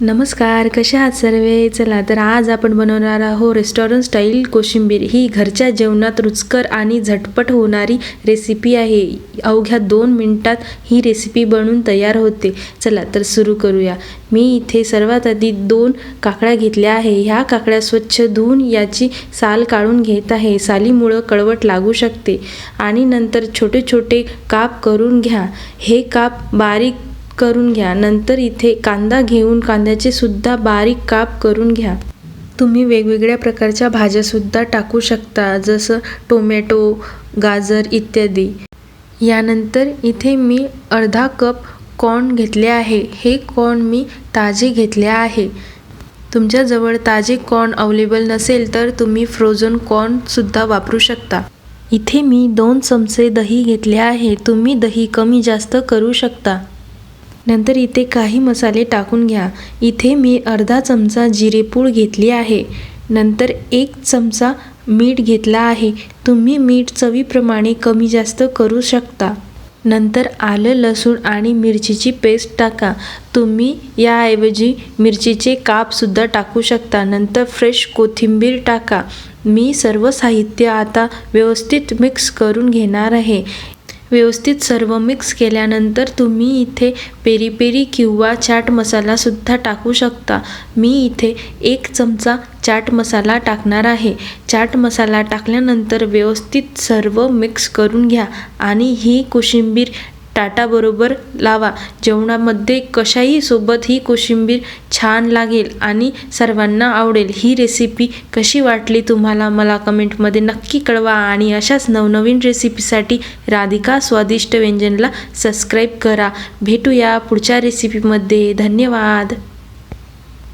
नमस्कार कशा आहात सर्वे? चला तर आज आपण बनवणार आहोत रेस्टॉरंट स्टाईल कोशिंबीर. ही घरच्या जेवणात रुचकर आणि झटपट होणारी रेसिपी आहे. अवघ्या दोन मिनटात ही रेसिपी बनवून तयार होते. चला तर सुरू करूया. मी इथे सर्वात आधी दोन काकड्या घेतल्या आहे. ह्या काकड्या स्वच्छ धुवून याची साल काढून घेत आहे. सालीमुळं कळवट लागू शकते. आणि नंतर छोटे छोटे काप करून घ्या. हे काप बारीक करून घ्या. नंतर इथे कांदा घेऊन कांद्याचे सुद्धा बारीक काप करून घ्या. तुम्ही वेगवेगळ्या प्रकारच्या भाज्यासुद्धा टाकू शकता जसं टोमॅटो गाजर इत्यादी. यानंतर इथे मी अर्धा कप कॉर्न घेतले आहे. हे कॉर्न मी ताजे घेतले आहे. तुमच्याजवळ ताजे कॉर्न अवेलेबल नसेल तर तुम्ही फ्रोझन कॉर्नसुद्धा वापरू शकता. इथे मी दोन चमचे दही घेतले आहे. तुम्ही दही कमी जास्त करू शकता. नंतर इथे काही मसाले टाकून घ्या. इथे मी अर्धा चमचा जिरेपूड घेतली आहे. नंतर एक चमचा मीठ घेतला आहे. तुम्ही मीठ चवीप्रमाणे कमी जास्त करू शकता. नंतर आलं लसूण आणि मिरचीची पेस्ट टाका. तुम्ही याऐवजी मिरचीचे कापसुद्धा टाकू शकता. नंतर फ्रेश कोथिंबीर टाका. मी सर्व साहित्य आता व्यवस्थित मिक्स करून घेणार आहे. व्यवस्थित सर्व मिक्स केल्यानंतर तुम्ही इथे पेरी पेरी किंवा चाट मसालासुद्धा टाकू शकता. मी इथे एक चमचा चाट मसाला टाकणार आहे. चाट मसाला टाकल्यानंतर व्यवस्थित सर्व मिक्स करून घ्या आणि ही कोशिंबीर ताटाबरोबर लावा. जेवणामध्ये कशाही सोबत ही कोशिंबीर छान लागेल आणि सर्वांना आवडेल. ही रेसिपी कशी वाटली तुम्हाला मला कमेंटमध्ये नक्की कळवा आणि अशाच नवनवीन रेसिपीसाठी राधिका स्वादिष्ट व्यंजनला सबस्क्राईब करा. भेटूया पुढच्या रेसिपीमध्ये धन्यवाद.